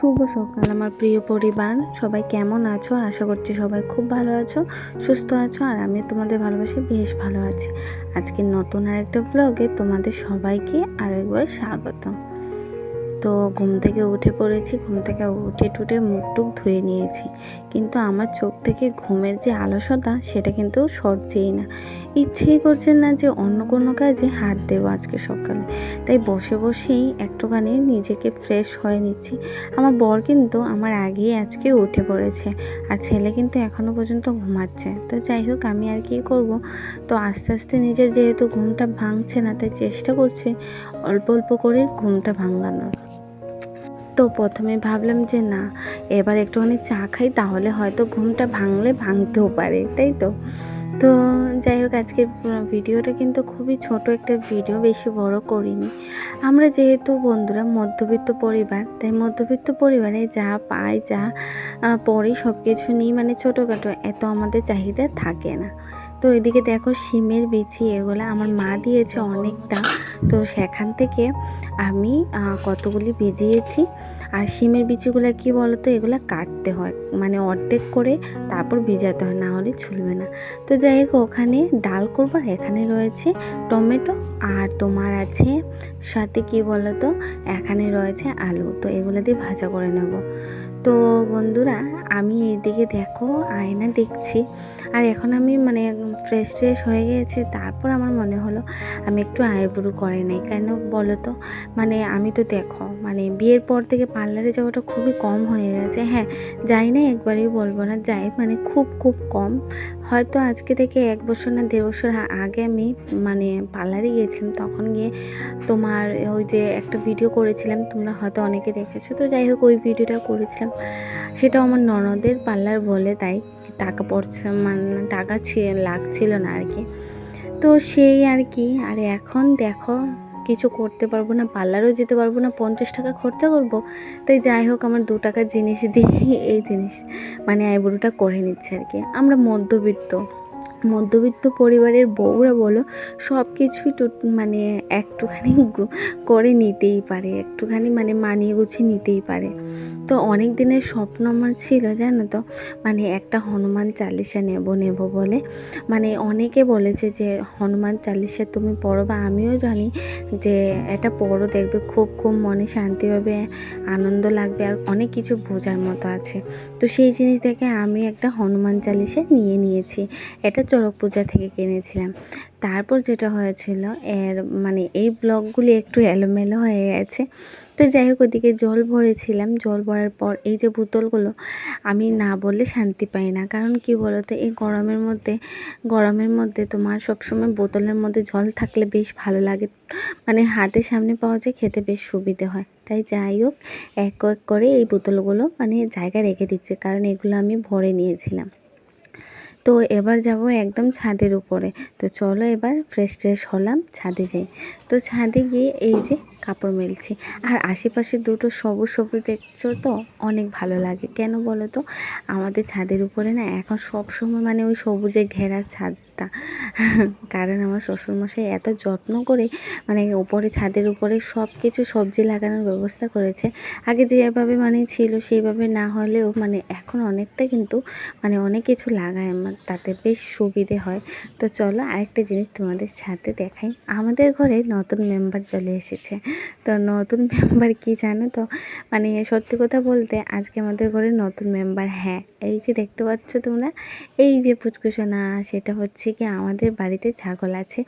সকাল, আমার প্রিয় পরিবার। সবাই কেমন আছো? আশা করছি সবাই খুব ভালো আছো, সুস্থ আছো, আর আমি তোমাদের ভালোবাসি বেশ ভালো আছি। আজকে নতুন আরেকটা ব্লগে তোমাদের সবাইকে আরও একবার স্বাগত তো ঘুম থেকে উঠে পড়েছি, ঘুম থেকে উঠে টুটে মুখ টুক ধুয়ে নিয়েছি। কিন্তু আমার চোখ থেকে ঘুমের যে আলসতা, সেটা কিন্তু সরছেই না। ইচ্ছেই করছে না যে অন্য কোনো কাজে হাত দেবো আজকে সকালে। তাই বসে বসেই একটুখানি নিজেকে ফ্রেশ হয়ে নিচ্ছি। আমার বর কিন্তু আমার আগেই আজকে উঠে পড়েছে। আর ছেলে কিন্তু এখনও পর্যন্ত ঘুমাচ্ছে। তো যাই হোক, আমি আর কি করব? তো আস্তে আস্তে নিজের যেহেতু ঘুমটা ভাঙছে না, তাই চেষ্টা করছি অল্প অল্প করে ঘুমটা ভাঙানোর। তো প্রথমে ভাবলাম যে না, এবার একটুখানি চা খাই, তাহলে হয়তো ঘুমটা ভাঙলে ভাঙতেও পারে, তাই তো? তো যাই হোক, আজকের ভিডিওটা কিন্তু খুবই ছোট একটা ভিডিও, বেশি বড় করিনি। আমরা যেহেতু বন্ধুরা মধ্যবিত্ত পরিবার, তাই মধ্যবিত্ত পরিবারে যা পাই, যা পড়ি সব কিছু নিয়ে মানে ছোটোখাটো, এত আমাদের চাহিদা থাকে না। তো এদিকে দেখো শিমের বিচি এগুলো আমার মা দিয়েছে অনেকটা। তো সেখান থেকে আমি কতগুলি ভিজিয়েছি। আর শিমের বিচিগুলো কি বলতো? এগুলো কাটতে হয়। মানে অর্ধেক করে তারপর ভিজাতে হয় না হলে ছুলবে না। তো যাই হোক ওখানে ডাল করব এখানে রয়েছে টমেটো আর তোমার আছে সাথে কি বলতো? এখানে রয়েছে আলু। তো এগুলো দিয়ে ভাজা করে নেব। তো বন্ধুরা আমি এদিকে দেখো, আয়না দেখছি। আর এখন আমি মানে ফ্রেশ ট্রেশ হয়ে গেছে, তারপর আমার মনে হলো আমি একটু আইব্রু করে নেই। কেন বলো তো? মানে আমি তো দেখো মানে বিয়ের পর থেকে পার্লারে যাওয়াটা খুবই কম হয়ে গেছে। হ্যাঁ যাই না, একবারই বলব না, যাই মানে খুব খুব কম। হয়তো আজকে থেকে এক বছর না দেড় বছর আগে আমি মানে পার্লারে গিয়েছিলাম, তখন গিয়ে তোমার ওই যে একটা ভিডিও করেছিলাম, তোমরা হয়তো অনেকে দেখেছ। তো যাই হোক, ওই ভিডিওটা করেছিলাম। সেটাও আমার ননদের পার্লার বলে তাই টাকা পড়ছে মানে টাকা লাগছিল না আর কি। তো সেই আর কি, আর এখন দেখো কিছু করতে পারব না, পার্লারও যেতে পারব না, পঞ্চাশ টাকা খরচা করব। তাই যাই হোক, আমার দু টাকার জিনিস দিয়ে এই জিনিস মানে আইবুড়োটা করে নিচ্ছে আর কি। আমরা মধ্যবিত্ত। মধ্যবিত্ত পরিবারের বউরা বলো সব কিছুই মানে একটুখানি করে নিতেই পারে, একটুখানি মানে মানিয়ে গুছিয়ে নিতেই পারে। তো অনেক দিনের স্বপ্ন আমার ছিল, জানো তো মানে একটা হনুমান চালিশা নেব নেব বলে। মানে অনেকে বলেছে যে, হনুমান চালিশা তুমি পড়ো বা আমিও জানি যে, এটা পড়ো, দেখবে খুব খুব মনে শান্তি পাবে আনন্দ লাগবে। আর অনেক কিছু বোঝার মতো আছে। তো সেই জিনিস দেখে আমি একটা হনুমান চালিশা নিয়ে নিয়েছি। এটা চড়ক পূজা থেকে কিনেছিলাম। তারপর যেটা হয়েছিল, এর মানে এই ব্লগগুলি একটু এলোমেলো হয়ে গেছে। তো যাই হোক, ওদিকে জল ভরেছিলাম। জল ভরার পর এই যে বোতলগুলো, আমি না বললে শান্তি পাই না। কারণ কি বলতো, এই গরমের মধ্যে গরমের মধ্যে তোমার সবসময় বোতলের মধ্যে জল থাকলে বেশ ভালো লাগে। মানে হাতের সামনে পাওয়া যায়, খেতে বেশ সুবিধে হয়। তাই যাই হোক, এক এক করে এই বোতলগুলো মানে জায়গায় রেখে দিচ্ছে। কারণ এগুলো আমি ভরে নিয়েছিলাম। তো এবার যাব একদম ছাদের উপরে। তো চলো এবার ফ্রেশ ট্রেশ হলাম ছাদে যাই। তো ছাদে গিয়ে এই যে কাপড় মেলছি। আর আশেপাশে দুটো সবুজ সবুজ দেখছ তো, অনেক ভালো লাগে। কেন বলো তো? আমাদের ছাদের উপরে না এখন সব সময় মানে ওই সবুজে ঘেরা ছাদ। একটা। কারণ আমার শ্বশুরমশাই এত যত্ন করে মানে উপরে ছাদের উপরে সব কিছু সবজি লাগানোর ব্যবস্থা করেছে। আগে যেভাবে মানে ছিল সেইভাবে না হলেও মানে এখন অনেকটা কিন্তু মানে অনেক কিছু লাগায় আমার, তাতে বেশ সুবিধে হয়। তো চলো আরেকটা জিনিস তোমাদের সাথে দেখাই। আমাদের ঘরে নতুন মেম্বার চলে এসেছে। তো নতুন মেম্বার কি জানো তো? মানে সত্যি কথা বলতে আজকে আমাদের ঘরে নতুন মেম্বার হ্যাঁ এই যে দেখতে পাচ্ছ তোমরা? এই যে পুচকুসোনা সেটা হচ্ছে কি আমাদের বাড়িতে ছাগল আছে।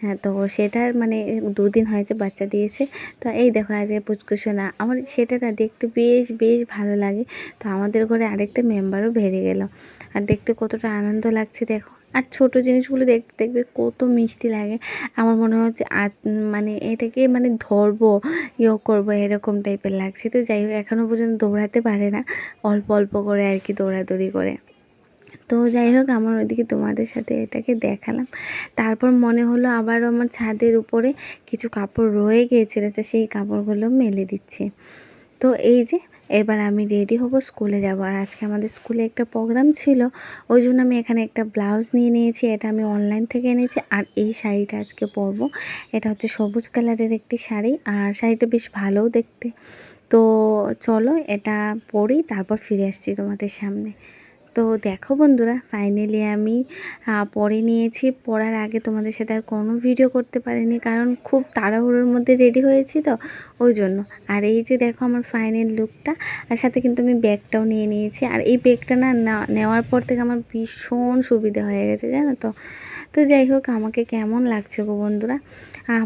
হ্যাঁ তো সেটার মানে দুদিন হয়েছে বাচ্চা দিয়েছে। তো এই দেখো আজকে পুচকুসোনা আমার সেটা না দেখতে বেশ বেশ ভালো লাগে। তো আমাদের ঘরে আরেকটা মেম্বারও বেড়ে গেল। আর দেখতে কতটা আনন্দ লাগছে দেখো। আর ছোট জিনিসগুলো দেখতে দেখবে কত মিষ্টি লাগে। আমার মনে হচ্ছে মানে এটাকে মানে ধরবো ইয়ে করব, এরকম টাইপের লাগছে। তো যাই হোক এখনও পর্যন্ত দৌড়াতে পারে না। অল্প অল্প করে আর কি দৌড়াদৌড়ি করে। তো যাই হোক, আমার ওইদিকে তোমাদের সাথে এটাকে দেখালাম। তারপর মনে হলো আবারও আমার ছাদের উপরে কিছু কাপড় রয়ে গিয়েছিল, তো সেই কাপড়গুলো মেলে দিচ্ছে। তো এই যে, এবার আমি রেডি হব, স্কুলে যাব। আর আজকে আমাদের স্কুলে একটা প্রোগ্রাম ছিল, ওই জন্য আমি এখানে একটা ব্লাউজ নিয়ে নিয়েছি, এটা আমি অনলাইন থেকে এনেছি। আর এই শাড়িটা আজকে পরবো, এটা হচ্ছে সবুজ কালারের একটি শাড়ি, আর শাড়িটা বেশ ভালোও দেখতে। তো চলো, এটা পড়ি তারপর ফিরে আসছি তোমাদের সামনে। তো দেখো বন্ধুরা ফাইনালি আমি পরে নিয়েছি। পড়ার আগে তোমাদের সাথে আর কোনো ভিডিও করতে পারিনি কারণ খুব তাড়াহুড়োর মধ্যে রেডি হয়েছি তো, ওই জন্য। আর এই যে দেখো আমার ফাইনাল লুকটা আর সাথে কিন্তু আমি ব্যাগটাও নিয়ে নিয়েছি। আর এই ব্যাগটা না নেওয়ার পর থেকে আমার ভীষণ সুবিধা হয়ে গেছে, জানো তো? তো যাই হোক, আমাকে কেমন লাগছে গো বন্ধুরা?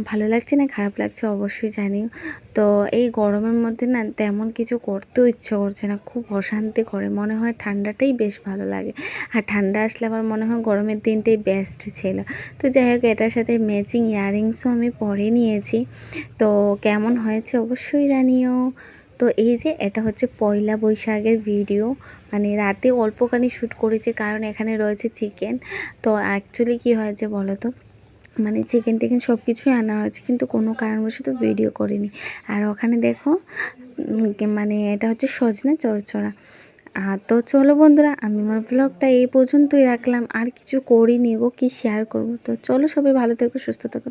ভালো লাগছে না খারাপ লাগছে অবশ্যই জানিও। তো এই গরমের মধ্যে না তেমন কিছু করতেও ইচ্ছে করছে না, খুব অশান্তি করে। মনে হয় ঠান্ডাটাই বেশ ভালো লাগে। আর ঠান্ডা আসলে আবার মনে হয় গরমের দিনটাই বেস্ট ছিল। তো যাই হোক, এটার সাথে ম্যাচিং ইয়াররিংসও আমি পরে নিয়েছি। তো কেমন হয়েছে অবশ্যই জানিও। তো এই যে এটা হচ্ছে পয়লা বৈশাখের ভিডিও মানে রাতে অল্পখানি শ্যুট করেছি, কারণ এখানে রয়েছে চিকেন তো অ্যাকচুয়ালি কী হয়েছে বলো তো? মানে চিকেন টিকেন সব কিছুই আনা হয়েছে, কিন্তু কোনো কারণবশত ভিডিও করিনি। আর ওখানে দেখো মানে এটা হচ্ছে সজনে চড়চড়া। আর তো চলো বন্ধুরা, আমি আমার ব্লগটা এই পর্যন্তই রাখলাম। আর কিছু করিনি গো, কি শেয়ার করব? তো চলো সবাই ভালো থেকো, সুস্থ থেকো।